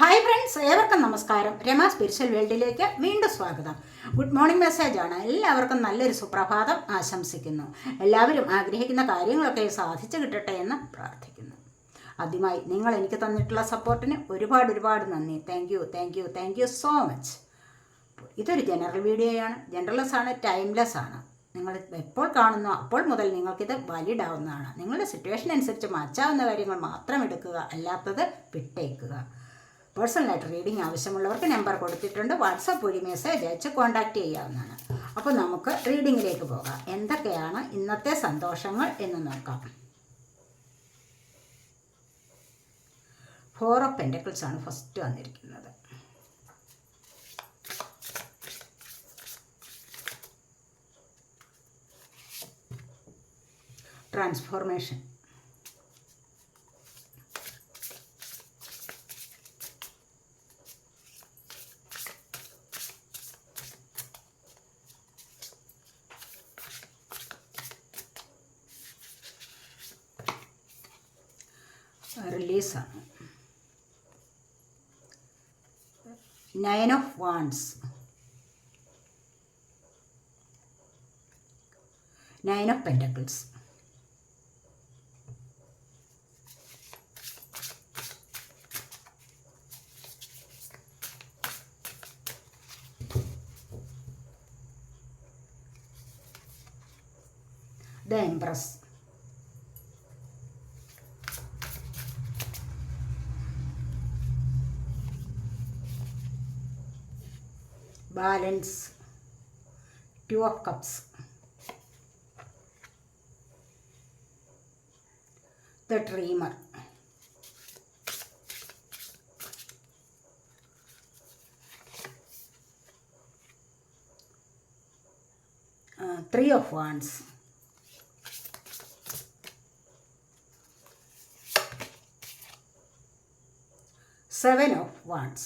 Hi friends ഏവർക്കും നമസ്കാരം. Rama spiritual വേൾഡിലേക്ക് വീണ്ടും സ്വാഗതം. ഗുഡ് മോർണിംഗ് മെസ്സേജ് ആണ്. എല്ലാവർക്കും നല്ലൊരു സുപ്രഭാതം ആശംസിക്കുന്നു. എല്ലാവരും ആഗ്രഹിക്കുന്ന കാര്യങ്ങളൊക്കെ സാധിച്ചു കിട്ടട്ടെ എന്ന് പ്രാർത്ഥിക്കുന്നു. ആദ്യമായി നിങ്ങൾ എനിക്ക് തന്നിട്ടുള്ള സപ്പോർട്ടിന് ഒരുപാട് ഒരുപാട് നന്ദി. Thank you thank you thank you so much ഇതൊരു ജനറൽ വീഡിയോയാണ് ജനറൽലെസ് ആണ് ടൈംലെസ് ആണ്. നിങ്ങൾ എപ്പോൾ കാണുന്നു അപ്പോൾ മുതൽ നിങ്ങൾക്കിത് വാലിഡ് ആവുന്നതാണ്. നിങ്ങളുടെ സിറ്റുവേഷൻ അനുസരിച്ച് മാറ്റാവുന്ന കാര്യങ്ങൾ മാത്രം എടുക്കുക അല്ലാത്തത് വിട്ടേക്കുക. പേഴ്സണലായിട്ട് റീഡിംഗ് ആവശ്യമുള്ളവർക്ക് നമ്പർ കൊടുത്തിട്ടുണ്ട്. വാട്സപ്പ് വഴി മെസ്സേജ് അയച്ച് കോൺടാക്റ്റ് ചെയ്യാവുന്നതാണ്. അപ്പോൾ നമുക്ക് റീഡിങ്ങിലേക്ക് പോകാം. എന്തൊക്കെയാണ് ഇന്നത്തെ സന്തോഷങ്ങൾ എന്ന് നോക്കാം. ഫോർ ഓഫ് പെന്റക്കിൾസ് ആണ് ഫസ്റ്റ് വന്നിരിക്കുന്നത്. Transformation റിലീസാണ് nine of wands nine of pentacles the empress. balance two of cups the dreamer uh, three of wands seven of wands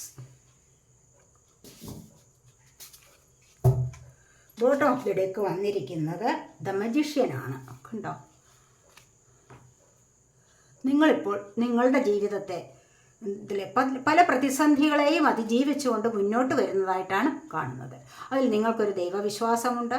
Bottom of the deck വന്നിരിക്കുന്നത് ദ മജീഷ്യനാണ് കണ്ടോ? നിങ്ങളിപ്പോൾ നിങ്ങളുടെ ജീവിതത്തെ പല പ്രതിസന്ധികളെയും അതിജീവിച്ചുകൊണ്ട് മുന്നോട്ട് വരുന്നതായിട്ടാണ് കാണുന്നത്. അതിൽ നിങ്ങൾക്കൊരു ദൈവവിശ്വാസമുണ്ട്.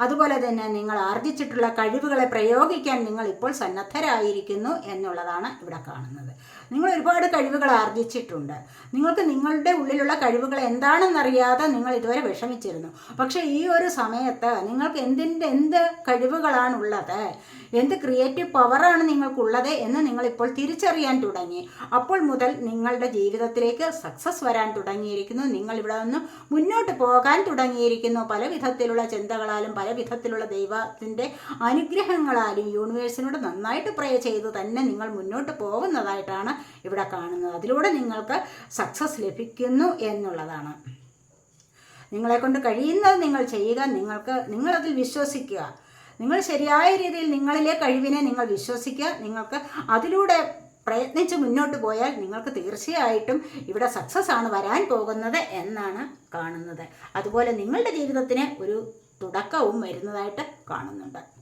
അതുപോലെ തന്നെ നിങ്ങൾ ആർജിച്ചിട്ടുള്ള കഴിവുകളെ പ്രയോഗിക്കാൻ നിങ്ങൾ ഇപ്പോൾ സന്നദ്ധരായിരിക്കുന്നു എന്നുള്ളതാണ് ഇവിടെ കാണുന്നത്. നിങ്ങൾ ഒരുപാട് കഴിവുകൾ ആർജിച്ചിട്ടുണ്ട്. നിങ്ങൾക്ക് നിങ്ങളുടെ ഉള്ളിലുള്ള കഴിവുകൾ എന്താണെന്നറിയാതെ നിങ്ങൾ ഇതുവരെ വിഷമിച്ചിരുന്നു. പക്ഷേ ഈ ഒരു സമയത്ത് നിങ്ങൾക്ക് എന്തിന്റെ എന്ത് കഴിവുകളാണുള്ളത്? എന്ത് ക്രിയേറ്റീവ് പവറാണ് നിങ്ങൾക്കുള്ളത് എന്ന് നിങ്ങളിപ്പോൾ തിരിച്ചറിയാൻ തുടങ്ങി. അപ്പോൾ മുതൽ നിങ്ങളുടെ ജീവിതത്തിലേക്ക് സക്സസ് വരാൻ തുടങ്ങിയിരിക്കുന്നു. നിങ്ങൾ ഇവിടെ നിന്ന് മുന്നോട്ട് പോകാൻ തുടങ്ങിയിരിക്കുന്നു. പല വിധത്തിലുള്ള ചിന്തകളാലും പല വിധത്തിലുള്ള ദൈവത്തിന്റെ അനുഗ്രഹങ്ങളാലും യൂണിവേഴ്സിനോട് നന്നായിട്ട് പ്രേ ചെയ്ത് തന്നെ നിങ്ങൾ മുന്നോട്ട് പോകുന്നതായിട്ടാണ് ഇവിടെ കാണുന്നത്. അതിലൂടെ നിങ്ങൾക്ക് സക്സസ് ലഭിക്കുന്നു എന്നുള്ളതാണ്. നിങ്ങളെ കൊണ്ട് കഴിയുന്നത് നിങ്ങൾ ചെയ്യുക നിങ്ങൾക്ക് നിങ്ങളതിൽ വിശ്വസിക്കുക. നിങ്ങൾ ശരിയായ രീതിയിൽ നിങ്ങളിലെ കഴിവിനെ നിങ്ങൾ വിശ്വസിക്കുക. നിങ്ങൾക്ക് അതിലൂടെ പ്രയത്നിച്ച് മുന്നോട്ട് പോയാൽ നിങ്ങൾക്ക് തീർച്ചയായിട്ടും ഇവിടെ സക്സസ് ആണ് വരാൻ പോകുന്നത് എന്നാണ് കാണുന്നത്. അതുപോലെ നിങ്ങളുടെ ജീവിതത്തിന് ഒരു തുടക്കവും വരുന്നതായിട്ട് കാണുന്നുണ്ട്.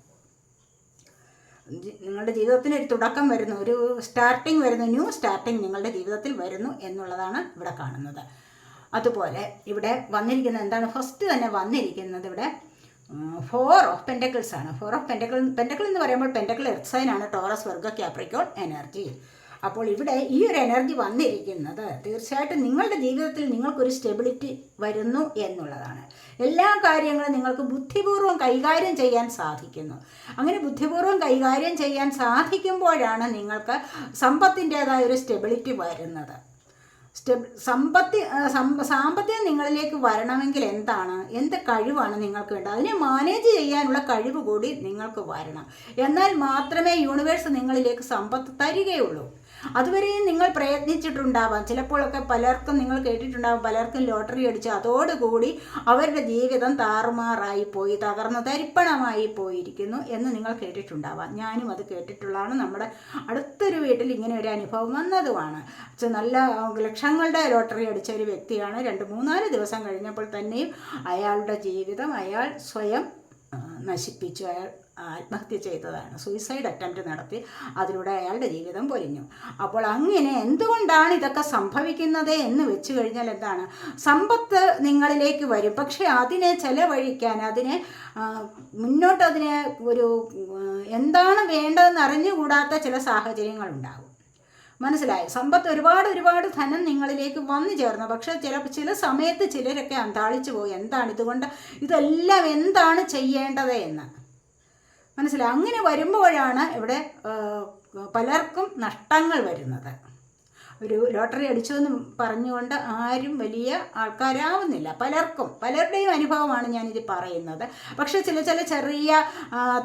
നിങ്ങളുടെ ജീവിതത്തിന് ഒരു തുടക്കം വരുന്നു ഒരു സ്റ്റാർട്ടിങ് വരുന്നു ന്യൂ സ്റ്റാർട്ടിങ് നിങ്ങളുടെ ജീവിതത്തിൽ വരുന്നു എന്നുള്ളതാണ് ഇവിടെ കാണുന്നത്. അതുപോലെ ഇവിടെ വന്നിരിക്കുന്നത് എന്താണ്? ഫസ്റ്റ് തന്നെ വന്നിരിക്കുന്നത് ഇവിടെ ഫോർ ഓഫ് പെന്റക്കിൾസ് ആണ്. ഫോർ ഓഫ് പെന്റക്കിൾ പെന്റക്കിൾ എന്ന് പറയുമ്പോൾ പെന്റക്കിൾ എർത്ത് സൈനാണ് ടോറസ് വർഗ ക്യാപ്രിക്കോൺ എനർജി അപ്പോൾ ഇവിടെ ഈ ഒരു എനർജി വന്നിരിക്കുന്നത് തീർച്ചയായിട്ടും നിങ്ങളുടെ ജീവിതത്തിൽ നിങ്ങൾക്കൊരു സ്റ്റെബിലിറ്റി വരുന്നു എന്നുള്ളതാണ്. എല്ലാ കാര്യങ്ങളും നിങ്ങൾക്ക് ബുദ്ധിപൂർവം കൈകാര്യം ചെയ്യാൻ സാധിക്കുന്നു. അങ്ങനെ ബുദ്ധിപൂർവം കൈകാര്യം ചെയ്യാൻ സാധിക്കുമ്പോഴാണ് നിങ്ങൾക്ക് സമ്പത്തിന്റേതായ ഒരു സ്റ്റെബിലിറ്റി വരുന്നത്. സ്റ്റെബ് സമ്പത്തി സാമ്പത്തികം നിങ്ങളിലേക്ക് വരണമെങ്കിൽ എന്താണ്? എന്ത് കഴിവാണ് നിങ്ങൾക്ക് വേണ്ടത്? അതിനെ മാനേജ് ചെയ്യാനുള്ള കഴിവ് കൂടി നിങ്ങൾക്ക് വരണം. എന്നാൽ മാത്രമേ യൂണിവേഴ്സ് നിങ്ങളിലേക്ക് സമ്പത്ത് തരികയുള്ളൂ. അതുവരെയും നിങ്ങൾ പ്രയത്നിച്ചിട്ടുണ്ടാവാം. ചിലപ്പോഴൊക്കെ പലർക്കും നിങ്ങൾ കേട്ടിട്ടുണ്ടാവും പലർക്കും ലോട്ടറി അടിച്ച് അതോടുകൂടി അവരുടെ ജീവിതം താറുമാറായി പോയി തകർന്ന് തരിപ്പണമായി പോയിരിക്കുന്നു എന്ന് നിങ്ങൾ കേട്ടിട്ടുണ്ടാവാം. ഞാനും അത് കേട്ടിട്ടുള്ളതാണ്. നമ്മുടെ അടുത്തൊരു വീട്ടിൽ ഇങ്ങനെ ഒരു അനുഭവം വന്നതുമാണ്. നല്ല ലക്ഷങ്ങളുടെ ലോട്ടറി അടിച്ച ഒരു വ്യക്തിയാണ്. രണ്ട് മൂന്നാൽ ദിവസം കഴിഞ്ഞപ്പോൾ തന്നെയും അയാളുടെ ജീവിതം അയാൾ സ്വയം നശിപ്പിച്ചു. അയാൾ ആത്മഹത്യ ചെയ്തതാണ്. സൂയിസൈഡ് അറ്റംപ്റ്റ് നടത്തി അതിലൂടെ അയാളുടെ ജീവിതം പൊലിഞ്ഞു. അപ്പോൾ അങ്ങനെ എന്തുകൊണ്ടാണ് ഇതൊക്കെ സംഭവിക്കുന്നത് എന്ന് വെച്ച് കഴിഞ്ഞാൽ എന്താണ്? സമ്പത്ത് നിങ്ങളിലേക്ക് വരും. പക്ഷേ അതിനെ ചെലവഴിക്കാൻ അതിനെ മുന്നോട്ട് അതിനെ ഒരു എന്താണ് വേണ്ടതെന്ന് അറിഞ്ഞുകൂടാത്ത ചില സാഹചര്യങ്ങളുണ്ടാകും. മനസ്സിലായോ? സമ്പത്ത് ഒരുപാട് ഒരുപാട് ധനം നിങ്ങളിലേക്ക് വന്നു ചേർന്നു. പക്ഷേ ചില ചില സമയത്ത് ചിലരൊക്കെ അന്താളിച്ചു പോയി. എന്താണ് ഇതുകൊണ്ട് ഇതെല്ലാം എന്താണ് ചെയ്യേണ്ടത് എന്ന്? മനസ്സിലായി? അങ്ങനെ വരുമ്പോഴാണ് ഇവിടെ പലർക്കും നഷ്ടങ്ങൾ വരുന്നത്. ഒരു ലോട്ടറി അടിച്ചു എന്ന് പറഞ്ഞുകൊണ്ട് ആരും വലിയ ആൾക്കാരാവുന്നില്ല. പലർക്കും പലരുടെയും അനുഭവമാണ് ഞാനിത് പറയുന്നത്. പക്ഷേ ചില ചില ചെറിയ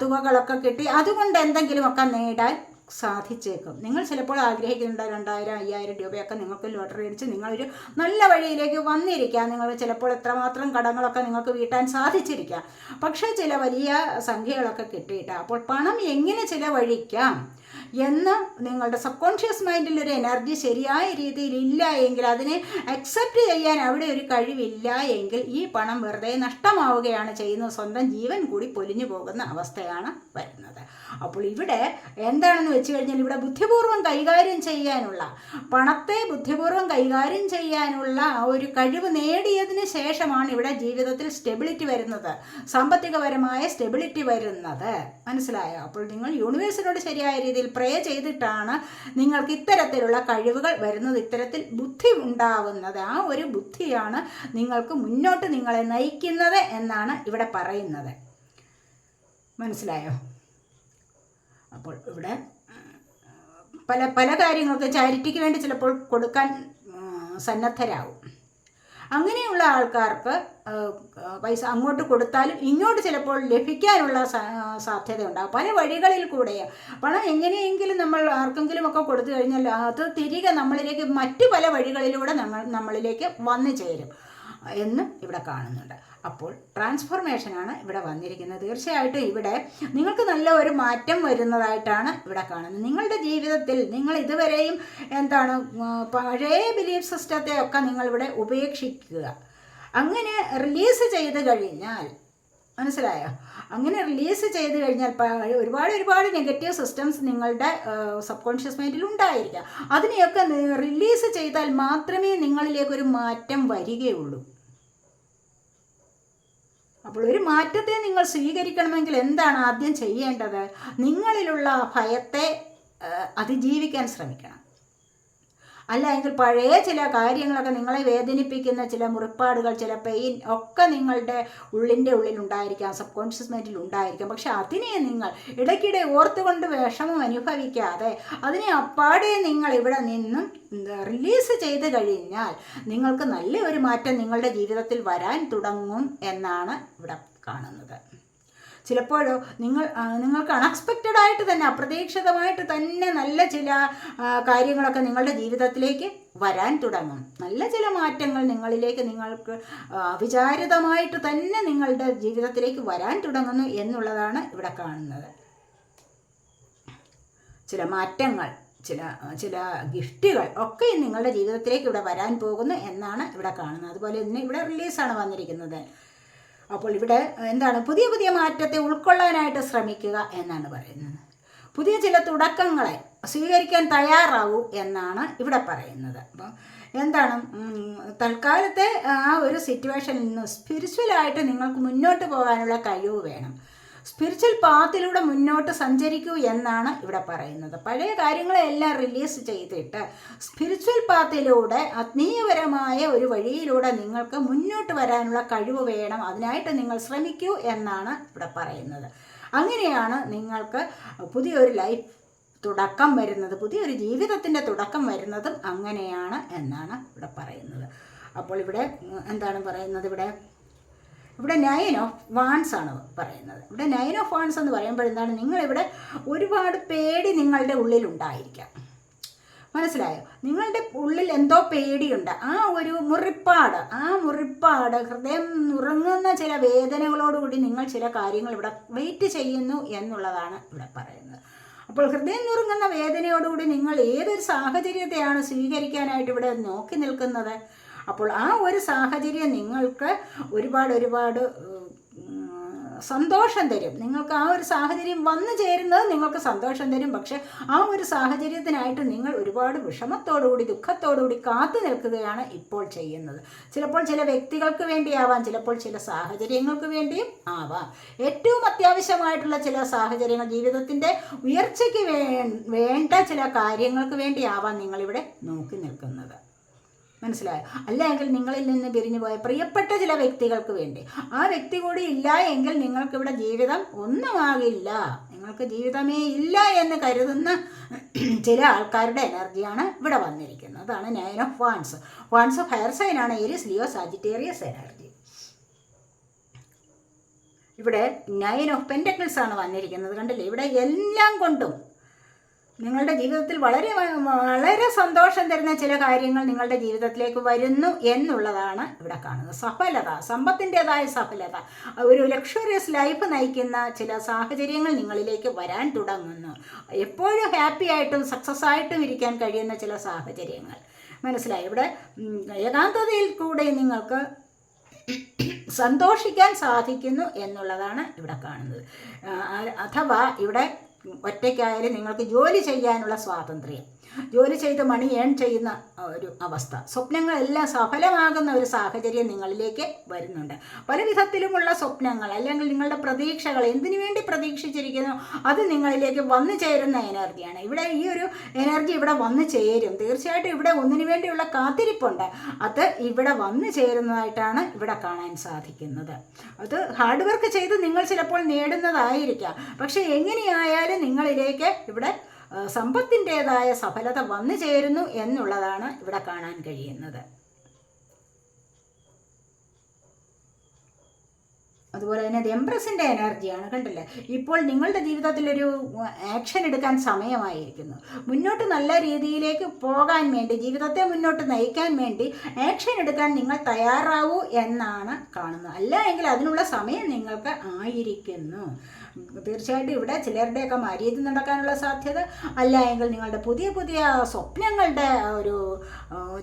തുകകളൊക്കെ കിട്ടി. അതുകൊണ്ട് എന്തെങ്കിലുമൊക്കെ നേടാൻ സാധിച്ചേക്കും. നിങ്ങൾ ചിലപ്പോൾ ആഗ്രഹിക്കുന്നുണ്ട് രണ്ടായിരം അയ്യായിരം രൂപയൊക്കെ നിങ്ങൾക്ക് ലോട്ടറി അടിച്ച് നിങ്ങളൊരു നല്ല വഴിയിലേക്ക് വന്നിരിക്കാം. നിങ്ങൾ ചിലപ്പോൾ എത്രമാത്രം കടങ്ങളൊക്കെ നിങ്ങൾക്ക് വീട്ടാൻ സാധിച്ചിരിക്കാം. പക്ഷേ ചില വലിയ സംഖ്യകളൊക്കെ കിട്ടിയിട്ട്. അപ്പോൾ പണം എങ്ങനെ ചിലവഴിക്കാം എന്ന് നിങ്ങളുടെ സബ് കോൺഷ്യസ് മൈൻഡിൽ ഒരു എനർജി ശരിയായ രീതിയിൽ ഇല്ല എങ്കിൽ അതിനെ അക്സെപ്റ്റ് ചെയ്യാൻ അവിടെ ഒരു കഴിവില്ല എങ്കിൽ ഈ പണം വെറുതെ നഷ്ടമാവുകയാണ് ചെയ്യുന്നത്. സ്വന്തം ജീവൻ കൂടി പൊലിഞ്ഞു പോകുന്ന അവസ്ഥയാണ് വരുന്നത്. അപ്പോൾ ഇവിടെ എന്താണെന്ന് വെച്ച് കഴിഞ്ഞാൽ ഇവിടെ ബുദ്ധിപൂർവം കൈകാര്യം ചെയ്യാനുള്ള പണത്തെ ബുദ്ധിപൂർവം കൈകാര്യം ചെയ്യാനുള്ള ഒരു കഴിവ് നേടിയതിന് ശേഷമാണ് ഇവിടെ ജീവിതത്തിൽ സ്റ്റെബിലിറ്റി വരുന്നത് സാമ്പത്തികപരമായ സ്റ്റെബിലിറ്റി വരുന്നത്. മനസ്സിലായോ? അപ്പോൾ നിങ്ങൾ യൂണിവേഴ്സിനോട് ശരിയായ രീതിയിൽ പ്രേ ചെയ്തിട്ടാണ് നിങ്ങൾക്ക് ഇത്തരത്തിലുള്ള കഴിവുകൾ വരുന്നത് ഇത്തരത്തിൽ ബുദ്ധി ഉണ്ടാവുന്നത്. ആ ഒരു ബുദ്ധിയാണ് നിങ്ങൾക്ക് മുന്നോട്ട് നിങ്ങളെ നയിക്കുന്നത് എന്നാണ് ഇവിടെ പറയുന്നത്. മനസ്സിലായോ? അപ്പോൾ ഇവിടെ പല പല കാര്യങ്ങൾക്ക് ചാരിറ്റിക്ക് വേണ്ടി ചിലപ്പോൾ കൊടുക്കാൻ സന്നദ്ധരാകും അങ്ങനെയുള്ള ആൾക്കാർക്ക് പൈസ അങ്ങോട്ട് കൊടുത്താലും ഇങ്ങോട്ട് ചിലപ്പോൾ ലഭിക്കാനുള്ള സാധ്യതയുണ്ടാകും പല വഴികളിൽ കൂടെ പണം എങ്ങനെയെങ്കിലും നമ്മൾ ആർക്കെങ്കിലും ഒക്കെ കൊടുത്തു കഴിഞ്ഞാൽ അത് തിരികെ നമ്മളിലേക്ക് മറ്റു പല വഴികളിലൂടെ നമ്മൾ നമ്മളിലേക്ക് വന്നു ചേരും. എന്നും ഇവിടെ കാണുന്നുണ്ട്. അപ്പോൾ ട്രാൻസ്ഫോർമേഷനാണ് ഇവിടെ വന്നിരിക്കുന്നത്. തീർച്ചയായിട്ടും ഇവിടെ നിങ്ങൾക്ക് നല്ല ഒരു മാറ്റം വരുന്നതായിട്ടാണ് ഇവിടെ കാണുന്നത്. നിങ്ങളുടെ ജീവിതത്തിൽ നിങ്ങൾ ഇതുവരെയും എന്താണ് പഴയ ബിലീഫ് സിസ്റ്റത്തെ ഒക്കെ നിങ്ങളിവിടെ ഉപേക്ഷിക്കുക. അങ്ങനെ റിലീസ് ചെയ്ത് കഴിഞ്ഞാൽ മനസ്സിലായോ? അങ്ങനെ റിലീസ് ചെയ്ത് കഴിഞ്ഞാൽ ഒരുപാട് ഒരുപാട് നെഗറ്റീവ് സിസ്റ്റംസ് നിങ്ങളുടെ സബ് കോൺഷ്യസ് മൈൻഡിൽ ഉണ്ടായിരിക്കാം. അതിനെയൊക്കെ റിലീസ് ചെയ്താൽ മാത്രമേ നിങ്ങളിലേക്കൊരു മാറ്റം വരികയുള്ളൂ. അപ്പോൾ ഒരു മാറ്റത്തെ നിങ്ങൾ സ്വീകരിക്കണമെങ്കിൽ എന്താണ് ആദ്യം ചെയ്യേണ്ടത്? നിങ്ങളിലുള്ള ഭയത്തെ അതിജീവിക്കാൻ ശ്രമിക്കണം. അല്ല എങ്കിൽ പഴയ ചില കാര്യങ്ങളൊക്കെ നിങ്ങളെ വേദനിപ്പിക്കുന്ന ചില മുറിപ്പാടുകൾ ചില പെയിൻ ഒക്കെ നിങ്ങളുടെ ഉള്ളിന്റെ ഉള്ളിൽ ഉണ്ടായിരിക്കാം സബ് കോൺഷ്യസ് മൈൻഡിൽ ഉണ്ടായിരിക്കാം. പക്ഷെ അതിനെ നിങ്ങൾ ഇടയ്ക്കിടെ ഓർത്തുകൊണ്ട് വിഷമം അനുഭവിക്കാതെ അതിനെ അപ്പാടെ നിങ്ങൾ ഇവിടെ നിന്നും റിലീസ് ചെയ്ത് കഴിഞ്ഞാൽ നിങ്ങൾക്ക് നല്ല ഒരു മാറ്റം നിങ്ങളുടെ ജീവിതത്തിൽ വരാൻ തുടങ്ങും എന്നാണ് ഇവിടെ കാണുന്നത്. ചിലപ്പോഴോ നിങ്ങൾ നിങ്ങൾക്ക് അൺഎക്സ്പെക്റ്റഡ് ആയിട്ട് തന്നെ അപ്രതീക്ഷിതമായിട്ട് തന്നെ നല്ല ചില കാര്യങ്ങളൊക്കെ നിങ്ങളുടെ ജീവിതത്തിലേക്ക് വരാൻ തുടങ്ങും. നല്ല ചില മാറ്റങ്ങൾ നിങ്ങളിലേക്ക് നിങ്ങൾക്ക് അവിചാരിതമായിട്ട് തന്നെ നിങ്ങളുടെ ജീവിതത്തിലേക്ക് വരാൻ തുടങ്ങുന്നു എന്നുള്ളതാണ് ഇവിടെ കാണുന്നത്. ചില മാറ്റങ്ങൾ ചില ചില ഗിഫ്റ്റുകൾ ഒക്കെ നിങ്ങളുടെ ജീവിതത്തിലേക്ക് ഇവിടെ വരാൻ പോകുന്നു എന്നാണ് ഇവിടെ കാണുന്നത്. അതുപോലെ തന്നെ ഇവിടെ റിലീസാണ് വന്നിരിക്കുന്നത്. അപ്പോൾ ഇവിടെ എന്താണ് പുതിയ പുതിയ മാറ്റത്തെ ഉൾക്കൊള്ളാനായിട്ട് ശ്രമിക്കുക എന്നാണ് പറയുന്നത്. പുതിയ ചില തുടക്കങ്ങളെ സ്വീകരിക്കാൻ തയ്യാറാവൂ എന്നാണ് ഇവിടെ പറയുന്നത്. അപ്പം എന്താണ് തൽക്കാലത്തെ ആ ഒരു സിറ്റുവേഷനിൽ നിന്ന് സ്പിരിച്വലായിട്ട് നിങ്ങൾക്ക് മുന്നോട്ട് പോകാനുള്ള കഴിവ് വേണം. സ്പിരിച്വൽ പാത്തിലൂടെ മുന്നോട്ട് സഞ്ചരിക്കൂ എന്നാണ് ഇവിടെ പറയുന്നത്. പഴയ കാര്യങ്ങളെല്ലാം റിലീസ് ചെയ്തിട്ട് സ്പിരിച്വൽ പാത്തിലൂടെ ആത്മീയപരമായ ഒരു വഴിയിലൂടെ നിങ്ങൾക്ക് മുന്നോട്ട് വരാനുള്ള കഴിവ് വേണം. അതിനായിട്ട് നിങ്ങൾ ശ്രമിക്കൂ എന്നാണ് ഇവിടെ പറയുന്നത്. അങ്ങനെയാണ് നിങ്ങൾക്ക് പുതിയൊരു ലൈഫ് തുടക്കം വരുന്നത്. പുതിയൊരു ജീവിതത്തിന്റെ തുടക്കം വരുന്നതും അങ്ങനെയാണ് എന്നാണ് ഇവിടെ പറയുന്നത്. അപ്പോൾ ഇവിടെ എന്താണ് പറയുന്നത് ഇവിടെ? ഇവിടെ നയൻ ഓഫ് വാൺസ് ആണ് പറയുന്നത്. ഇവിടെ നയൻ ഓഫ് വാൺസ് എന്ന് പറയുമ്പോൾ എന്താണ്? നിങ്ങളിവിടെ ഒരുപാട് പേടി നിങ്ങളുടെ ഉള്ളിൽ ഉണ്ടായിരിക്കാം. മനസ്സിലായോ? നിങ്ങളുടെ ഉള്ളിൽ എന്തോ പേടിയുണ്ട്. ആ ഒരു മുറിപ്പാട് ആ മുറിപ്പാട് ഹൃദയം നുറങ്ങുന്ന ചില വേദനകളോടുകൂടി നിങ്ങൾ ചില കാര്യങ്ങൾ ഇവിടെ വെയിറ്റ് ചെയ്യുന്നു എന്നുള്ളതാണ് ഇവിടെ പറയുന്നത്. അപ്പോൾ ഹൃദയം നുറുങ്ങുന്ന വേദനയോടുകൂടി നിങ്ങൾ ഏതൊരു സാഹചര്യത്തെയാണ് സ്വീകരിക്കാനായിട്ട് ഇവിടെ നോക്കി നിൽക്കുന്നത്? അപ്പോൾ ആ ഒരു സാഹചര്യം നിങ്ങൾക്ക് ഒരുപാട് ഒരുപാട് സന്തോഷം തരും. നിങ്ങൾക്ക് ആ ഒരു സാഹചര്യം വന്നു ചേരുന്നത് നിങ്ങൾക്ക് സന്തോഷം തരും. പക്ഷെ ആ ഒരു സാഹചര്യത്തിനായിട്ട് നിങ്ങൾ ഒരുപാട് വിഷമത്തോടുകൂടി ദുഃഖത്തോടുകൂടി കാത്തു നിൽക്കുകയാണ് ഇപ്പോൾ ചെയ്യുന്നത്. ചിലപ്പോൾ ചില വ്യക്തികൾക്ക് വേണ്ടിയാവാം ചിലപ്പോൾ ചില സാഹചര്യങ്ങൾക്ക് വേണ്ടിയും ആവാം. ഏറ്റവും അത്യാവശ്യമായിട്ടുള്ള ചില സാഹചര്യങ്ങൾ ജീവിതത്തിന്റെ ഉയർച്ചയ്ക്ക് വേണ്ട ചില കാര്യങ്ങൾക്ക് വേണ്ടിയാവാം നിങ്ങളിവിടെ നോക്കി നിൽക്കുന്നത്. മനസ്സിലായോ? അല്ലെങ്കിൽ നിങ്ങളിൽ നിന്ന് പിരിഞ്ഞു പോയ പ്രിയപ്പെട്ട ചില വ്യക്തികൾക്ക് വേണ്ടി. ആ വ്യക്തി കൂടി ഇല്ല എങ്കിൽ നിങ്ങൾക്കിവിടെ ജീവിതം ഒന്നുമാകില്ല. നിങ്ങൾക്ക് ജീവിതമേ ഇല്ല എന്ന് കരുതുന്ന ചില ആൾക്കാരുടെ എനർജിയാണ് ഇവിടെ വന്നിരിക്കുന്നത്. അതാണ് nine of wands wands of fire സൈനാണ് Aries Leo Sagittarius energy ഇവിടെ നയൻ ഓഫ് പെന്റക്കിൾസ് ആണ് വന്നിരിക്കുന്നത്. കണ്ടില്ലേ? ഇവിടെ എല്ലാം കൊണ്ടും നിങ്ങളുടെ ജീവിതത്തിൽ വളരെ വളരെ സന്തോഷം തരുന്ന ചില കാര്യങ്ങൾ നിങ്ങളുടെ ജീവിതത്തിലേക്ക് വരുന്നു എന്നുള്ളതാണ് ഇവിടെ കാണുന്നത്. സഫലത സമ്പത്തിന്റെതായ സഫലത. ഒരു ലക്ഷറിയസ് ലൈഫ് നയിക്കുന്ന ചില സാഹചര്യങ്ങൾ നിങ്ങളിലേക്ക് വരാൻ തുടങ്ങുന്നു. എപ്പോഴും ഹാപ്പി ആയിട്ടും സക്സസ് ആയിട്ടും ഇരിക്കാൻ കഴിയുന്ന ചില സാഹചര്യങ്ങൾ. മനസ്സിലായി? ഇവിടെ ഏകാന്തതയിൽ കൂടെ നിങ്ങൾക്ക് സന്തോഷിക്കാൻ സാധിക്കുന്നു എന്നുള്ളതാണ് ഇവിടെ കാണുന്നത്. അഥവാ ഇവിടെ ഒറ്റയ്ക്കായാലും നിങ്ങൾക്ക് ജോലി ചെയ്യാനുള്ള സ്വാതന്ത്ര്യം. ജോലി ചെയ്ത് മണി ഏൺ ചെയ്യുന്ന ഒരു അവസ്ഥ. സ്വപ്നങ്ങളെല്ലാം സഫലമാകുന്ന ഒരു സാഹചര്യം നിങ്ങളിലേക്ക് വരുന്നുണ്ട്. പല വിധത്തിലുമുള്ള സ്വപ്നങ്ങൾ അല്ലെങ്കിൽ നിങ്ങളുടെ പ്രതീക്ഷകൾ എന്തിനു വേണ്ടി പ്രതീക്ഷിച്ചിരിക്കുന്നു അത് നിങ്ങളിലേക്ക് വന്നു ചേരുന്ന എനർജിയാണ്. ഇവിടെ ഈ ഒരു എനർജി ഇവിടെ വന്നു ചേരും. തീർച്ചയായിട്ടും ഇവിടെ ഒന്നിനു വേണ്ടിയുള്ള കാത്തിരിപ്പുണ്ട്. അത് ഇവിടെ വന്നു ചേരുന്നതായിട്ടാണ് ഇവിടെ കാണാൻ സാധിക്കുന്നത്. അത് ഹാർഡ് വർക്ക് ചെയ്ത് നിങ്ങൾ ചിലപ്പോൾ നേടുന്നതായിരിക്കാം. പക്ഷേ എങ്ങനെയായാലും നിങ്ങളിലേക്ക് ഇവിടെ സമ്പത്തിന്റെതായ സഫലത വന്നു ചേരുന്നു എന്നുള്ളതാണ് ഇവിടെ കാണാൻ കഴിയുന്നത്. അതുപോലെ തന്നെ എംപ്രസിന്റെ എനർജിയാണ് കണ്ടില്ലേ? ഇപ്പോൾ നിങ്ങളുടെ ജീവിതത്തിലൊരു ആക്ഷൻ എടുക്കാൻ സമയമായിരിക്കുന്നു. മുന്നോട്ട് നല്ല രീതിയിലേക്ക് പോകാൻ വേണ്ടി ജീവിതത്തെ മുന്നോട്ട് നയിക്കാൻ വേണ്ടി ആക്ഷൻ എടുക്കാൻ നിങ്ങൾ തയ്യാറാവൂ എന്നാണ് കാണുന്നത്. അല്ല എങ്കിൽ അതിനുള്ള സമയം നിങ്ങൾക്ക് ആയിരിക്കുന്നു. തീർച്ചയായിട്ടും ഇവിടെ ചിലരുടെയൊക്കെ മര്യാദ നടക്കാനുള്ള സാധ്യത അല്ല എങ്കിൽ നിങ്ങളുടെ പുതിയ പുതിയ സ്വപ്നങ്ങളുടെ ഒരു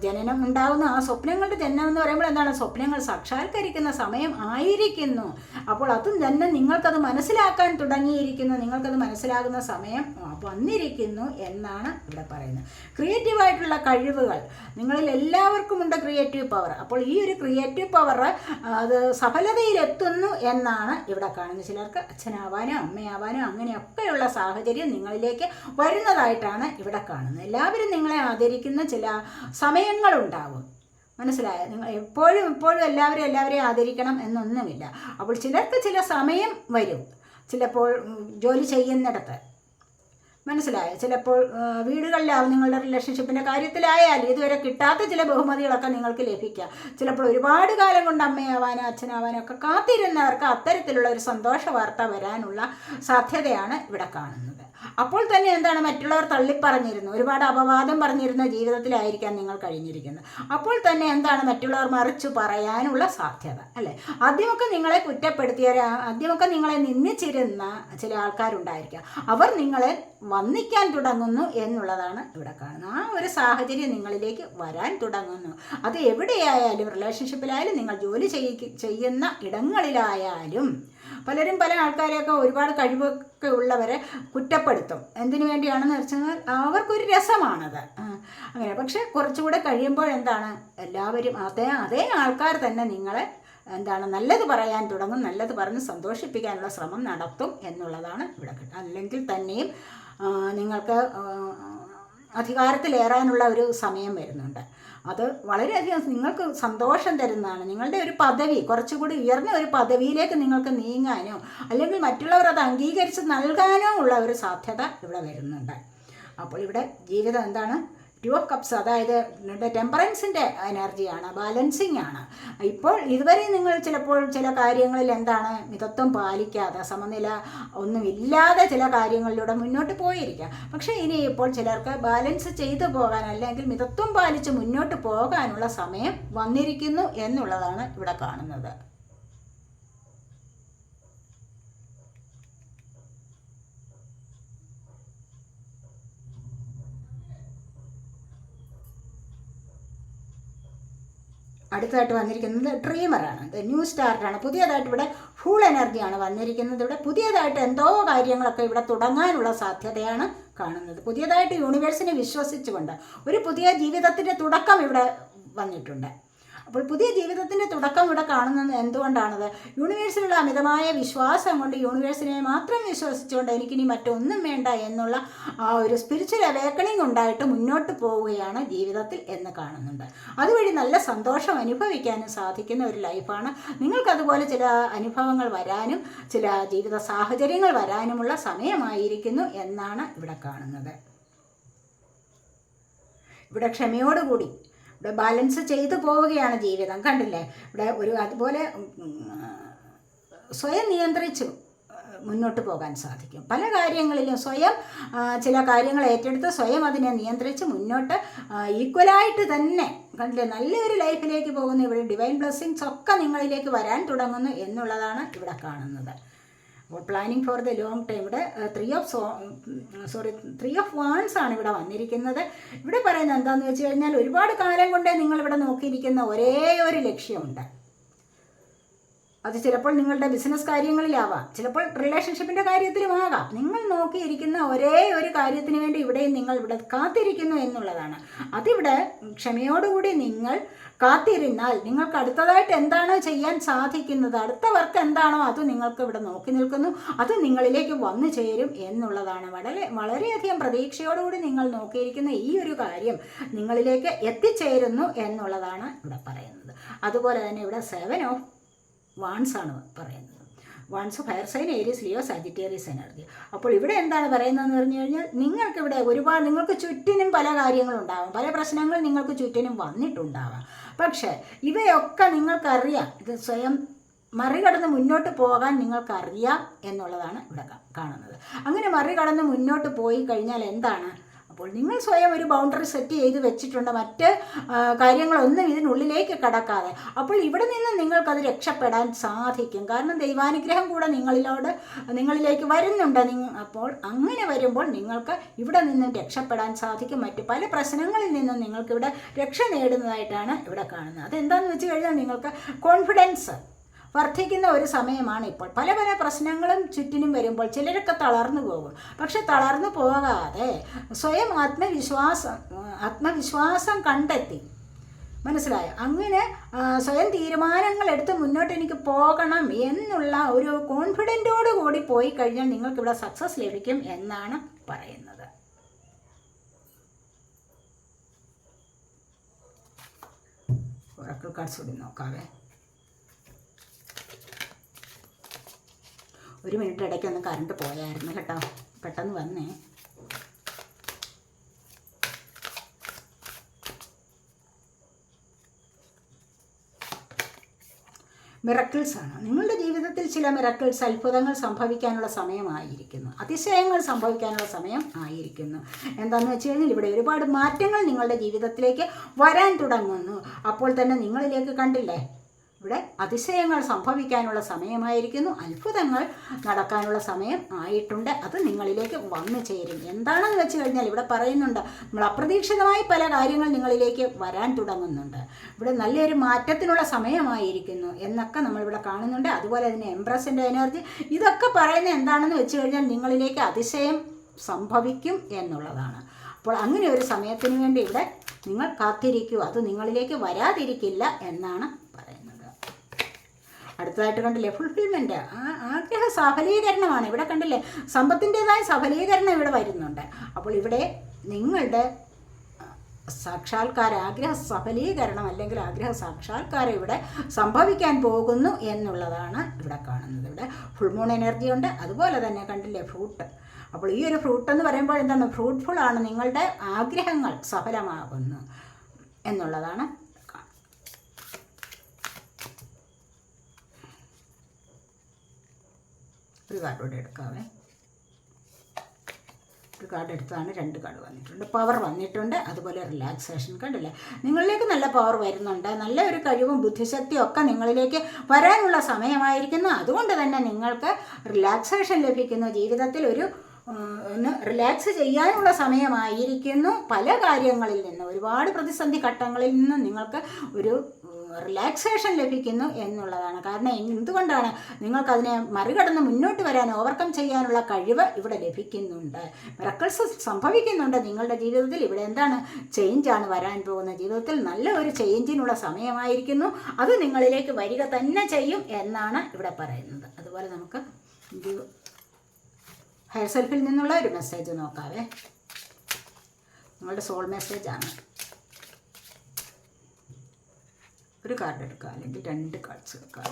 ജനനം ഉണ്ടാകുന്ന ആ സ്വപ്നങ്ങളുടെ ജനനം എന്ന് പറയുമ്പോൾ എന്താണ്? സ്വപ്നങ്ങൾ സാക്ഷാത്കരിക്കുന്ന സമയം ആയിരിക്കുന്നു. അപ്പോൾ അതും തന്നെ നിങ്ങൾക്കത് മനസ്സിലാക്കാൻ തുടങ്ങിയിരിക്കുന്നു. നിങ്ങൾക്കത് മനസ്സിലാകുന്ന സമയം വന്നിരിക്കുന്നു എന്നാണ് ഇവിടെ പറയുന്നത്. ക്രിയേറ്റീവായിട്ടുള്ള കഴിവുകൾ. നിങ്ങളിൽ എല്ലാവർക്കും ഉണ്ട് ക്രിയേറ്റീവ് പവർ അപ്പോൾ ഈ ഒരു ക്രിയേറ്റീവ് പവർ അത് സഫലതയിലെത്തുന്നു എന്നാണ് ഇവിടെ കാണുന്നത്. ചിലർക്ക് അച്ഛനാവാൻ ആവാനോ അമ്മയാവാനോ അങ്ങനെയൊക്കെയുള്ള സാഹചര്യം നിങ്ങളിലേക്ക് വരുന്നതായിട്ടാണ് ഇവിടെ കാണുന്നത്. എല്ലാവരും നിങ്ങളെ ആദരിക്കുന്ന ചില സമയങ്ങളുണ്ടാവും. മനസ്സിലായ? നിങ്ങൾ എപ്പോഴും എപ്പോഴും എല്ലാവരും എല്ലാവരെയും ആദരിക്കണം എന്നൊന്നുമില്ല. അപ്പോൾ ചിലർക്ക് ചില സമയം വരും. ചിലപ്പോൾ ജോലി ചെയ്യുന്നിടത്ത്. മനസ്സിലായോ? ചിലപ്പോൾ വീടുകളിലാവും നിങ്ങളുടെ റിലേഷൻഷിപ്പിന്റെ കാര്യത്തിലായാലും ഇതുവരെ കിട്ടാത്ത ചില ബഹുമതികളൊക്കെ നിങ്ങൾക്ക് ലഭിക്കാം. ചിലപ്പോൾ ഒരുപാട് കാലം കൊണ്ട് അമ്മയാവാനോ അച്ഛനാവാനോ ഒക്കെ കാത്തിരുന്നവർക്ക് അത്തരത്തിലുള്ള ഒരു സന്തോഷ വാർത്ത വരാനുള്ള സാധ്യതയാണ് ഇവിടെ കാണുന്നത്. അപ്പോൾ തന്നെ എന്താണ് മറ്റുള്ളവർ തള്ളിപ്പറഞ്ഞിരുന്നു. ഒരുപാട് അപവാദം പറഞ്ഞിരുന്ന ജീവിതത്തിലായിരിക്കാം നിങ്ങൾ കഴിഞ്ഞിരിക്കുന്നത് അപ്പോൾ തന്നെ എന്താണ് മറ്റുള്ളവർ മറിച്ചു പറയാനുള്ള സാധ്യത അല്ലേ? ആദ്യമൊക്കെ നിങ്ങളെ കുറ്റപ്പെടുത്തിയ ആദ്യമൊക്കെ നിങ്ങളെ നിന്ദിച്ചിരുന്ന ചില ആൾക്കാരുണ്ടായിരിക്കാം. അവർ നിങ്ങളെ വന്നിക്കാൻ തുടങ്ങുന്നു എന്നുള്ളതാണ് ഇവിടെ കാണുന്നത്. ആ ഒരു സാഹചര്യം നിങ്ങളിലേക്ക് വരാൻ തുടങ്ങുന്നു. അത് എവിടെയായാലും റിലേഷൻഷിപ്പിലായാലും നിങ്ങൾ ജോലി ചെയ്യുന്ന ഇടങ്ങളിലായാലും പലരും പല ആൾക്കാരെയൊക്കെ ഒരുപാട് കഴിവൊക്കെ ഉള്ളവരെ കുറ്റപ്പെടുത്തും. എന്തിനു വേണ്ടിയാണെന്ന് വെച്ചാൽ അവർക്കൊരു രസമാണത്. അങ്ങനെ. പക്ഷെ കുറച്ചുകൂടെ കഴിയുമ്പോൾ എന്താണ്? എല്ലാവരും അതേ അതേ ആൾക്കാർ തന്നെ നിങ്ങളെ എന്താണ് നല്ലത് പറയാൻ തുടങ്ങും നല്ലത് പറഞ്ഞ് സന്തോഷിപ്പിക്കാനുള്ള ശ്രമം നടത്തും എന്നുള്ളതാണ് ഇവിടെ അല്ലെങ്കിൽ തന്നെയും നിങ്ങൾക്ക് അധികാരത്തിലേറാനുള്ള ഒരു സമയം വരുന്നുണ്ട്. അത് വളരെയധികം നിങ്ങൾക്ക് സന്തോഷം തരുന്നതാണ്. നിങ്ങളുടെ ഒരു പദവി കുറച്ചുകൂടി ഉയർന്ന ഒരു പദവിയിലേക്ക് നിങ്ങൾക്ക് നീങ്ങാനോ അല്ലെങ്കിൽ മറ്റുള്ളവർ അത് അംഗീകരിച്ച് നൽകാനോ ഉള്ള ഒരു സാധ്യത ഇവിടെ വരുന്നുണ്ട്. അപ്പോൾ ഇവിടെ ജീവിതം എന്താണ്? ടു ഓഫ് കപ്സ് അതായത് ടെമ്പറൻസിന്റെ എനർജിയാണ് ബാലൻസിങ് ആണ് ഇപ്പോൾ ഇതുവരെ നിങ്ങൾ ചിലപ്പോൾ ചില കാര്യങ്ങളിൽ എന്താണ് മിതത്വം പാലിക്കാതെ സമനില ഒന്നുമില്ലാതെ ചില കാര്യങ്ങളിലൂടെ മുന്നോട്ട് പോയിരിക്കാം. പക്ഷേ ഇനി ഇപ്പോൾ ചിലർക്ക് ബാലൻസ് ചെയ്തു പോകാൻ അല്ലെങ്കിൽ മിതത്വം പാലിച്ച് മുന്നോട്ട് പോകാനുള്ള സമയം വന്നിരിക്കുന്നു എന്നുള്ളതാണ് ഇവിടെ കാണുന്നത്. അടുത്തതായിട്ട് വന്നിരിക്കുന്നത് ഡ്രീമറാണ് ഇത് ന്യൂ സ്റ്റാർട്ടാണ് പുതിയതായിട്ട് ഇവിടെ ഫുൾ എനർജിയാണ് വന്നിരിക്കുന്നത്. ഇവിടെ പുതിയതായിട്ട് എന്തോ കാര്യങ്ങളൊക്കെ ഇവിടെ തുടങ്ങാനുള്ള സാധ്യതയാണ് കാണുന്നത്. പുതിയതായിട്ട് യൂണിവേഴ്സിനെ വിശ്വസിച്ചുകൊണ്ട് ഒരു പുതിയ ജീവിതത്തിന്റെ തുടക്കം ഇവിടെ വന്നിട്ടുണ്ട്. അപ്പോൾ പുതിയ ജീവിതത്തിന്റെ തുടക്കം ഇവിടെ കാണുന്നത് എന്തുകൊണ്ടാണത്? യൂണിവേഴ്സിലുള്ള അമിതമായ വിശ്വാസം കൊണ്ട് യൂണിവേഴ്സിനെ മാത്രം വിശ്വസിച്ചുകൊണ്ട് എനിക്കിനി മറ്റൊന്നും വേണ്ട എന്നുള്ള ആ ഒരു സ്പിരിച്വൽ അവേക്കണിങ് ഉണ്ടായിട്ട് മുന്നോട്ട് പോവുകയാണ് ജീവിതത്തിൽ എന്ന് കാണുന്നുണ്ട്. അതുവഴി നല്ല സന്തോഷം അനുഭവിക്കാനും സാധിക്കുന്ന ഒരു ലൈഫാണ്. നിങ്ങൾക്കതുപോലെ ചില അനുഭവങ്ങൾ വരാനും ചില ജീവിത സാഹചര്യങ്ങൾ വരാനുമുള്ള സമയമായിരിക്കുന്നു എന്നാണ് ഇവിടെ കാണുന്നത്. ഇവിടെ ക്ഷമയോടുകൂടി ഇവിടെ ബാലൻസ് ചെയ്തു പോവുകയാണ് ജീവിതം. കണ്ടില്ലേ? ഇവിടെ ഒരു അതുപോലെ സ്വയം നിയന്ത്രിച്ചു മുന്നോട്ട് പോകാൻ സാധിക്കും. പല കാര്യങ്ങളിലും സ്വയം ചില കാര്യങ്ങൾ ഏറ്റെടുത്ത് സ്വയം അതിനെ നിയന്ത്രിച്ച് മുന്നോട്ട് ഈക്വലായിട്ട് തന്നെ കണ്ടില്ലേ? നല്ലൊരു ലൈഫിലേക്ക് പോകുന്നു ഇവിടെ ഡിവൈൻ ബ്ലെസ്സിങ്സ് ഒക്കെ നിങ്ങളിലേക്ക് വരാൻ തുടങ്ങുന്നു എന്നുള്ളതാണ് ഇവിടെ കാണുന്നത്. അപ്പോൾ planning for the long time ഇവിടെ three of so sorry three of wands ആണ് ഇവിടെ വന്നിരിക്കുന്നത്. ഇവിടെ പറയുന്നത് എന്താണെന്ന് വെച്ച് കഴിഞ്ഞാൽ ഒരുപാട് കാലം കൊണ്ടേ നിങ്ങൾ ഇവിടെ നോക്കിയിരിക്കുന്ന ഒരേ ഒരു ലക്ഷ്യമുണ്ട്. അത് ചിലപ്പോൾ നിങ്ങളുടെ ബിസിനസ് കാര്യങ്ങളിലാവാം. ചിലപ്പോൾ റിലേഷൻഷിപ്പിന്റെ കാര്യത്തിലുമാകാം. നിങ്ങൾ നോക്കിയിരിക്കുന്ന ഒരേ ഒരു കാര്യത്തിന് വേണ്ടി ഇവിടെയും നിങ്ങൾ ഇവിടെ കാത്തിരിക്കുന്നു എന്നുള്ളതാണ്. അതിവിടെ ക്ഷമയോടുകൂടി നിങ്ങൾ കാത്തിരുന്നാൽ നിങ്ങൾക്ക് അടുത്തതായിട്ട് എന്താണ് ചെയ്യാൻ സാധിക്കുന്നത്? അടുത്ത വർക്ക് എന്താണോ അത് നിങ്ങൾക്ക് ഇവിടെ നോക്കി നിൽക്കുന്നു. അത് നിങ്ങളിലേക്ക് വന്നു ചേരും എന്നുള്ളതാണ്. വളരെ വളരെയധികം പ്രതീക്ഷയോടുകൂടി നിങ്ങൾ നോക്കിയിരിക്കുന്ന ഈ ഒരു കാര്യം നിങ്ങളിലേക്ക് എത്തിച്ചേരുന്നു എന്നുള്ളതാണ് ഇവിടെ പറയുന്നത്. അതുപോലെ തന്നെ ഇവിടെ സെവൻ ഓഫ് വാൺസ് ആണ് പറയുന്നത്. Wands fire sign Aries Leo Sagittarius energy അപ്പോൾ ഇവിടെ എന്താണ് പറയുന്നതെന്ന് പറഞ്ഞു കഴിഞ്ഞാൽ നിങ്ങൾക്ക് ഇവിടെ ഒരുപാട് നിങ്ങൾക്ക് ചുറ്റിനും പല കാര്യങ്ങളുണ്ടാവാം. പല പ്രശ്നങ്ങൾ നിങ്ങൾക്ക് ചുറ്റിനും വന്നിട്ടുണ്ടാവാം. പക്ഷേ ഇവയൊക്കെ നിങ്ങൾക്കറിയാം. ഇത് സ്വയം മറികടന്ന് മുന്നോട്ട് പോകാൻ നിങ്ങൾക്കറിയാം എന്നുള്ളതാണ് ഇവിടെ കാണുന്നത്. അങ്ങനെ മറികടന്ന് മുന്നോട്ട് പോയി കഴിഞ്ഞാൽ എന്താണ്? അപ്പോൾ നിങ്ങൾ സ്വയം ഒരു ബൗണ്ടറി സെറ്റ് ചെയ്ത് വെച്ചിട്ടുണ്ട്. മറ്റ് കാര്യങ്ങളൊന്നും ഇതിനുള്ളിലേക്ക് കടക്കാതെ. അപ്പോൾ ഇവിടെ നിന്ന് നിങ്ങൾക്കത് രക്ഷപ്പെടാൻ സാധിക്കും. കാരണം ദൈവാനുഗ്രഹം കൂടെ നിങ്ങളിലോട് നിങ്ങളിലേക്ക് വരുന്നുണ്ട്. അപ്പോൾ അങ്ങനെ വരുമ്പോൾ നിങ്ങൾക്ക് ഇവിടെ നിന്നും രക്ഷപ്പെടാൻ സാധിക്കും. മറ്റ് പല പ്രശ്നങ്ങളിൽ നിന്നും നിങ്ങൾക്ക് ഇവിടെ രക്ഷ നേടുന്നതായിട്ടാണ് ഇവിടെ കാണുന്നത്. അതെന്താണെന്ന് വെച്ച് കഴിഞ്ഞാൽ നിങ്ങൾക്ക് കോൺഫിഡൻസ് വർദ്ധിക്കുന്ന ഒരു സമയമാണ് ഇപ്പോൾ. പല പല പ്രശ്നങ്ങളും ചുറ്റിനും വരുമ്പോൾ ചിലരൊക്കെ തളർന്നു പോകും. പക്ഷെ തളർന്നു പോകാതെ സ്വയം ആത്മവിശ്വാസം ആത്മവിശ്വാസം കണ്ടെത്തി. മനസ്സിലായോ? അങ്ങനെ സ്വയം തീരുമാനങ്ങൾ എടുത്ത് മുന്നോട്ട് എനിക്ക് പോകണം എന്നുള്ള ഒരു കോൺഫിഡന്റോട് കൂടി പോയി കഴിഞ്ഞാൽ നിങ്ങൾക്ക് ഇവിടെ സക്സസ് ലഭിക്കും എന്നാണ് പറയുന്നത്. ഒറക്കിൾ കാർഡ്സ് കൂടി നോക്കാവേ. ഒരു മിനിറ്റ് ഇടയ്ക്ക് ഒന്ന് കറണ്ട് പോയായിരുന്നു കേട്ടോ. പെട്ടെന്ന് വന്നേ. മിറക്കിൾസ് ആണ്. നിങ്ങളുടെ ജീവിതത്തിൽ ചില മിറക്കിൾസ് അത്ഭുതങ്ങൾ സംഭവിക്കാനുള്ള സമയമായിരിക്കുന്നു. അതിശയങ്ങൾ സംഭവിക്കാനുള്ള സമയം ആയിരിക്കുന്നു. എന്താണെന്ന് വെച്ച് കഴിഞ്ഞാൽ ഇവിടെ ഒരുപാട് മാറ്റങ്ങൾ നിങ്ങളുടെ ജീവിതത്തിലേക്ക് വരാൻ തുടങ്ങുന്നു. അപ്പോൾ തന്നെ നിങ്ങളിലേക്ക് കണ്ടില്ലേ? ഇവിടെ അതിശയങ്ങൾ സംഭവിക്കാനുള്ള സമയമായിരിക്കുന്നു. അത്ഭുതങ്ങൾ നടക്കാനുള്ള സമയം ആയിട്ടുണ്ട്. അത് നിങ്ങളിലേക്ക് വന്നു ചേരും. എന്താണെന്ന് വെച്ച് കഴിഞ്ഞാൽ ഇവിടെ പറയുന്നുണ്ട് നിങ്ങൾ അപ്രതീക്ഷിതമായി പല കാര്യങ്ങൾ നിങ്ങളിലേക്ക് വരാൻ തുടങ്ങുന്നുണ്ട്. ഇവിടെ നല്ലൊരു മാറ്റത്തിനുള്ള സമയമായിരിക്കുന്നു എന്നൊക്കെ നമ്മളിവിടെ കാണുന്നുണ്ട്. അതുപോലെ തന്നെ എംപ്രസിന്റെ എനർജി ഇതൊക്കെ പറയുന്നത് എന്താണെന്ന് വെച്ച് കഴിഞ്ഞാൽ നിങ്ങളിലേക്ക് അതിശയം സംഭവിക്കും എന്നുള്ളതാണ്. അപ്പോൾ അങ്ങനെ ഒരു സമയത്തിന് വേണ്ടി ഇവിടെ നിങ്ങൾ കാത്തിരിക്കൂ. അത് നിങ്ങളിലേക്ക് വരാതിരിക്കില്ല എന്നാണ് അടുത്തതായിട്ട് കണ്ടില്ലേ? ഫുൾഫിൽമെന്റ് ആ ആഗ്രഹ സഫലീകരണമാണ്. ഇവിടെ കണ്ടില്ലേ? സമ്പത്തിന്റെതായ സഫലീകരണം ഇവിടെ വരുന്നുണ്ട്. അപ്പോൾ ഇവിടെ നിങ്ങളുടെ സാക്ഷാത്കാര ആഗ്രഹ സഫലീകരണം അല്ലെങ്കിൽ ആഗ്രഹ സാക്ഷാത്കാരം ഇവിടെ സംഭവിക്കാൻ പോകുന്നു എന്നുള്ളതാണ് ഇവിടെ കാണുന്നത്. ഇവിടെ ഫുൾ മൂൺ എനർജി ഉണ്ട്. അതുപോലെ തന്നെ കണ്ടില്ലേ ഫ്രൂട്ട് അപ്പോൾ ഈ ഒരു ഫ്രൂട്ട് എന്ന് പറയുമ്പോൾ എന്താണ്? ഫ്രൂട്ട്ഫുൾ ആണ് നിങ്ങളുടെ ആഗ്രഹങ്ങൾ സഫലമാകുന്നു എന്നുള്ളതാണ് കാണുന്നത്. ഒരു കാർഡ് കൂടെ എടുക്കാവേ. ഒരു കാർഡ് എടുത്താണ് രണ്ട് കാർഡ് വന്നിട്ടുണ്ട്. പവർ വന്നിട്ടുണ്ട്. അതുപോലെ റിലാക്സേഷൻ കണ്ടില്ലേ നിങ്ങളിലേക്ക് നല്ല പവർ വരുന്നുണ്ട്. നല്ല ഒരു കഴിവും ബുദ്ധിശക്തിയും ഒക്കെ നിങ്ങളിലേക്ക് വരാനുള്ള സമയമായിരിക്കുന്നു. അതുകൊണ്ട് തന്നെ നിങ്ങൾക്ക് റിലാക്സേഷൻ ലഭിക്കുന്നു ജീവിതത്തിൽ ഒരു ഒന്ന് റിലാക്സ് ചെയ്യാനുള്ള സമയമായിരിക്കുന്നു. പല കാര്യങ്ങളിൽ നിന്ന് ഒരുപാട് പ്രതിസന്ധി ഘട്ടങ്ങളിൽ നിന്ന് നിങ്ങൾക്ക് ഒരു റിലാക്സേഷൻ ലഭിക്കുന്നു എന്നുള്ളതാണ്. കാരണം എന്തുകൊണ്ടാണ് നിങ്ങൾക്കതിനെ മറികടന്ന് മുന്നോട്ട് വരാൻ ഓവർകം ചെയ്യാനുള്ള കഴിവ് ഇവിടെ ലഭിക്കുന്നുണ്ട്. മിറക്കിൾസ് സംഭവിക്കുന്നുണ്ട് നിങ്ങളുടെ ജീവിതത്തിൽ. ഇവിടെ എന്താണ് ചേഞ്ചാണ് വരാൻ പോകുന്നത്. ജീവിതത്തിൽ നല്ല ഒരു ചേഞ്ചിനുള്ള സമയമായിരിക്കുന്നു. അത് നിങ്ങളിലേക്ക് വരിക തന്നെ ചെയ്യും എന്നാണ് ഇവിടെ പറയുന്നത്. അതുപോലെ നമുക്ക് ഹയർ സെൽഫിൽ നിന്നുള്ള ഒരു മെസ്സേജ് നോക്കാവേ. നിങ്ങളുടെ സോൾ മെസ്സേജാണ് ഒരു കാർഡ് എടുക്കുക അല്ലെങ്കിൽ രണ്ട് കാർഡ്സ് എടുക്കുക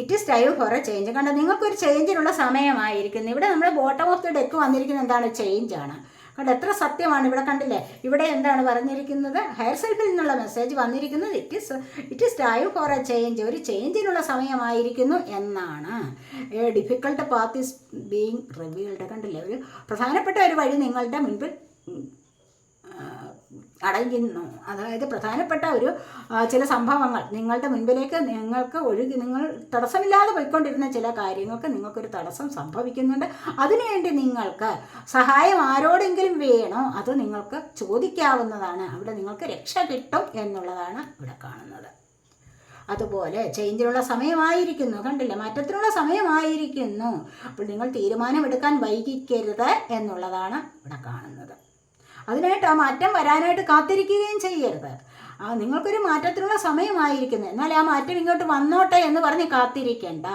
it is time for a change കണ്ട നിങ്ങൾക്കൊരു ചേഞ്ചിനുള്ള സമയമായിരിക്കുന്നു. ഇവിടെ നമ്മൾ ബോട്ടം ഓഫ് ദി ഡെക്ക് വന്നിരിക്കുന്നത് എന്താണ്? ചേഞ്ച് ആണ്. കണ്ട എത്ര സത്യമാണ് ഇവിടെ കണ്ടില്ലേ? ഇവിടെ എന്താണ് പറഞ്ഞിരിക്കുന്നത്? ഹയർ സെൽഫിൽ നിന്നുള്ള മെസ്സേജ് വന്നിരിക്കുന്നത് it is it is time for a change ഒരു ചേഞ്ചിനുള്ള സമയമായിരിക്കുന്നു എന്നാണ്. Difficult path is being revealed കണ്ടില്ലേ? ഒരു പ്രധാനപ്പെട്ട ഒരു വഴി നിങ്ങളുടെ മുൻപിൽ അടയുന്നു അതായത് പ്രധാനപ്പെട്ട ഒരു ചില സംഭവങ്ങൾ. നിങ്ങളുടെ മുൻപിലേക്ക് നിങ്ങൾക്ക് ഒഴുകി നിങ്ങൾ തടസ്സമില്ലാതെ പോയിക്കൊണ്ടിരുന്ന ചില കാര്യങ്ങൾക്ക് നിങ്ങൾക്കൊരു തടസ്സം സംഭവിക്കുന്നുണ്ട്. അതിനുവേണ്ടി നിങ്ങൾക്ക് സഹായം ആരോടെങ്കിലും വേണോ അത് നിങ്ങൾക്ക് ചോദിക്കാവുന്നതാണ്. അവിടെ നിങ്ങൾക്ക് രക്ഷ കിട്ടും എന്നുള്ളതാണ് ഇവിടെ കാണുന്നത്. അതുപോലെ ചേഞ്ചിനുള്ള സമയമായിരിക്കുന്നു. കണ്ടില്ല? മാറ്റത്തിനുള്ള സമയമായിരിക്കുന്നു. അപ്പോൾ നിങ്ങൾ തീരുമാനമെടുക്കാൻ വൈകിക്കരുത് എന്നുള്ളതാണ് ഇവിടെ കാണുന്നത്. അതിനായിട്ട് ആ മാറ്റം വരാനായിട്ട് കാത്തിരിക്കുകയും ചെയ്യരുത്. ആ നിങ്ങൾക്കൊരു മാറ്റത്തിനുള്ള സമയമായിരിക്കുന്നു. എന്നാൽ ആ മാറ്റം ഇങ്ങോട്ട് വന്നോട്ടെ എന്ന് പറഞ്ഞ് കാത്തിരിക്കേണ്ട.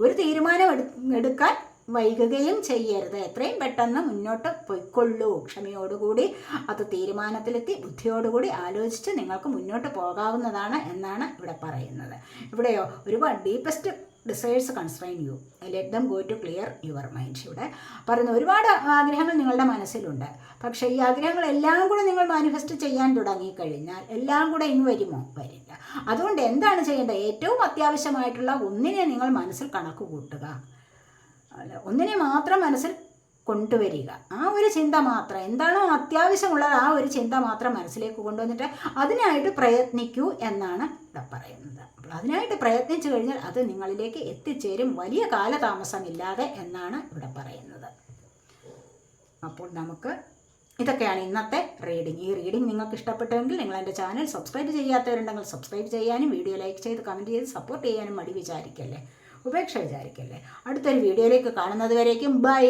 ഒരു തീരുമാനം എടു എടുക്കാൻ വൈകുകയും ചെയ്യരുത്. എത്രയും പെട്ടെന്ന് മുന്നോട്ട് പൊയ്ക്കൊള്ളൂ. ക്ഷമയോടുകൂടി അത് തീരുമാനത്തിലെത്തി ബുദ്ധിയോടുകൂടി ആലോചിച്ച് നിങ്ങൾക്ക് മുന്നോട്ട് പോകാവുന്നതാണ് എന്നാണ് ഇവിടെ പറയുന്നത്. ഇവിടെയോ? ഒരുപാട് deepest desires constrain you let them go to clear your mind ഇവിടെ പറയുന്ന ഒരുപാട് ആഗ്രഹങ്ങൾ നിങ്ങളുടെ മനസ്സിലുണ്ട്. പക്ഷേ ഈ ആഗ്രഹങ്ങളെല്ലാം കൂടെ നിങ്ങൾ മാനിഫെസ്റ്റ് ചെയ്യാൻ തുടങ്ങിക്കഴിഞ്ഞാൽ എല്ലാം കൂടെ ഇനി വരുമോ? വരില്ല. അതുകൊണ്ട് എന്താണ് ചെയ്യേണ്ടത്? ഏറ്റവും അത്യാവശ്യമായിട്ടുള്ള ഒന്നിനെ നിങ്ങൾ മനസ്സിൽ കണക്ക് കൂട്ടുക. ഒന്നിനെ മാത്രം മനസ്സിൽ കൊണ്ടുവരിക. ആ ഒരു ചിന്ത മാത്രം എന്താണോ അത്യാവശ്യമുള്ളത് ആ ഒരു ചിന്ത മാത്രം മനസ്സിലേക്ക് കൊണ്ടുവന്നിട്ട് അതിനായിട്ട് പ്രയത്നിക്കൂ എന്നാണ് ഇവിടെ പറയുന്നത്. അപ്പോൾ അതിനായിട്ട് പ്രയത്നിച്ചു കഴിഞ്ഞാൽ അത് നിങ്ങളിലേക്ക് എത്തിച്ചേരും. വലിയ കാലതാമസമില്ലാതെ എന്നാണ് ഇവിടെ പറയുന്നത്. അപ്പോൾ നമുക്ക് ഇതൊക്കെയാണ് ഇന്നത്തെ റീഡിംഗ് ഈ റീഡിംഗ് നിങ്ങൾക്ക് ഇഷ്ടപ്പെട്ടെങ്കിൽ നിങ്ങൾ എന്റെ ചാനൽ സബ്സ്ക്രൈബ് ചെയ്യാത്തവരുണ്ടെങ്കിൽ സബ്സ്ക്രൈബ് ചെയ്യാനും വീഡിയോ ലൈക്ക് ചെയ്ത് കമന്റ് ചെയ്ത് സപ്പോർട്ട് ചെയ്യാനും മടി വിചാരിക്കല്ലേ? ഉപേക്ഷ വിചാരിക്കല്ലേ? അടുത്തൊരു വീഡിയോയിലേക്ക് കാണുന്നത് വരേക്കും. ബൈ